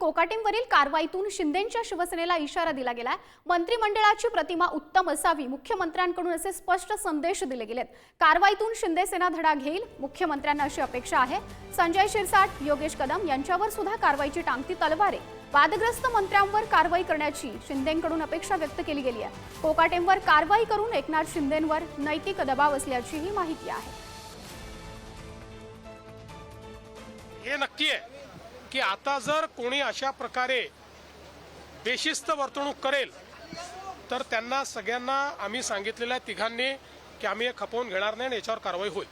कोकाटेंवरील कारवाईतून शिंदेंच्या शिवसेनेला इशारा दिला गेलाय. मंत्रिमंडळाची प्रतिमा उत्तम असावी मुख्यमंत्र्यांकडून असे स्पष्ट संदेश दिले गेलेत. कारवाईतून शिंदे सेना धडा घेईल मुख्यमंत्र्यांना अशी अपेक्षा आहे. संजय शिरसाट योगेश कदम यांच्यावर सुद्धा कारवाईची टांगती तलवारे वादग्रस्त मंत्र्यांवर कारवाई करण्याची शिंदेंकडून अपेक्षा व्यक्त केली गेली आहे. कोकाटेंवर कारवाई करून एकनाथ शिंदेंवर नैतिक दबाव असल्याचीही माहिती आहे. हे नक्की आहे. की आता जर कोणी अशा प्रकारे बेशिस्त वर्तणूक करेल तर त्यांना सगळ्यांना आम्ही सांगितलेल्या तिघांनी की आम्ही हे खपवून घेणार नाही आणि याच्यावर कारवाई होईल.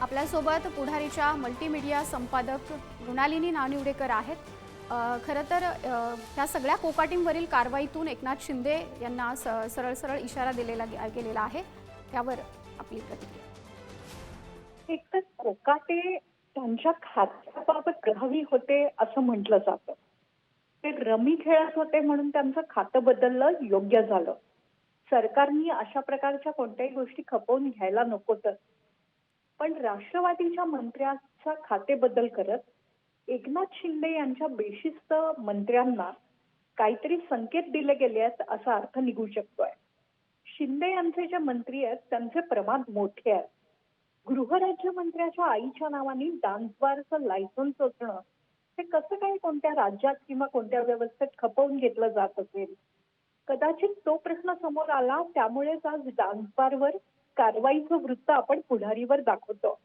आपल्यासोबत पुढारीच्या मल्टीमीडिया संपादक मृणालिनी नानिवडेकर आहेत. खरं तर ह्या सगळ्या कोकाटींवरील कारवाईतून एकनाथ शिंदे यांना स सरळ सरळ इशारा दिलेला गेलेला आहे. त्यावर आपली प्रतिक्रिया. एक तर कोकाटे त्यांच्या खात्याबाबत प्रभावी होते असं म्हटलं जातं. ते रमी खेळत होते म्हणून त्यांचं खातं बदललं योग्य झालं. सरकारनी अशा प्रकारच्या कोणत्याही गोष्टी खपवून घ्यायला नको तर. पण राष्ट्रवादीच्या मंत्र्याचा खाते बदल करत एकनाथ शिंदे यांच्या बेशिस्त मंत्र्यांना काहीतरी संकेत दिले गेले आहेत असा अर्थ निघू शकतोय. शिंदे यांचे जे मंत्री आहेत त्यांचे प्रमाण मोठे आहेत गृहराज्यमंत्र्याच्या आईच्या नावाने डान्स बारचं लायसन्स असणं हे कसं काय कोणत्या राज्यात किंवा कोणत्या व्यवस्थेत खपवून घेतलं जात असेल? कदाचित तो प्रश्न समोर आला त्यामुळेच आज डान्स बारवर कारवाईचं वृत्त आपण पुढारीवर दाखवतो.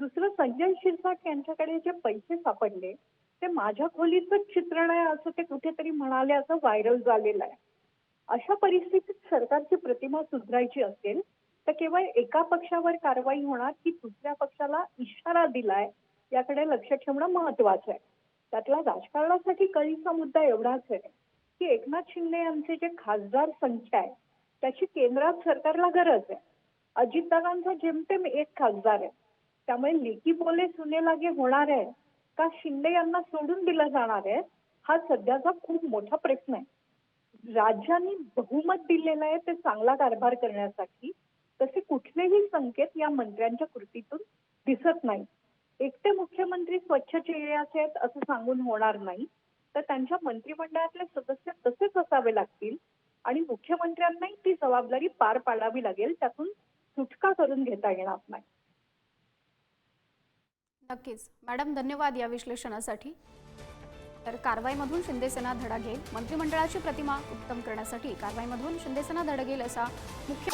दुसरं संजय शिरसाट यांच्याकडे जे पैसे सापडले ते माझ्या खोलीचं चित्रण आहे असं ते कुठेतरी म्हणाले असं व्हायरल झालेलं आहे. अशा परिस्थितीत सरकारची प्रतिमा सुधारायची असेल तर केवळ एका पक्षावर कारवाई होणार की दुसऱ्या पक्षाला इशारा दिलाय याकडे लक्ष ठेवणं महत्वाचं आहे. त्यातला राजकारणासाठी कळीचा मुद्दा एवढाच आहे की एकनाथ शिंदे यांचे जे खासदार संख्या आहे त्याची केंद्रात सरकारला गरज आहे. अजितदादांचा जेमतेम एक खासदार आहे. त्यामुळे लेकी बोले सुने लागे होणार आहे का शिंदे यांना सोडून दिलं जाणार आहे हा सध्याचा खूप मोठा प्रश्न आहे. राज्यांनी बहुमत दिलेलं आहे ते चांगला कारभार करण्यासाठी तसे कुठलेही संकेत या मंत्र्यांच्या कृतीतून दिसत नाही. एकटे मुख्यमंत्री स्वच्छ चेहऱ्याचे आहेत असं सांगून होणार नाही तर त्यांच्या मंत्रिमंडळातले सदस्य तसेच असावे लागतील आणि मुख्यमंत्र्यांनाही ती जबाबदारी पार पाडावी लागेल त्यातून सुटका करून घेता येणार नाही. नक्कीच. मॅडम धन्यवाद या विश्लेषणासाठी. तर कारवाईमधून शिंदेसेना धडा घेईल मंत्रिमंडळाची प्रतिमा उत्तम करण्यासाठी कारवाईमधून शिंदेसेना धडा घेईल असा मुख्य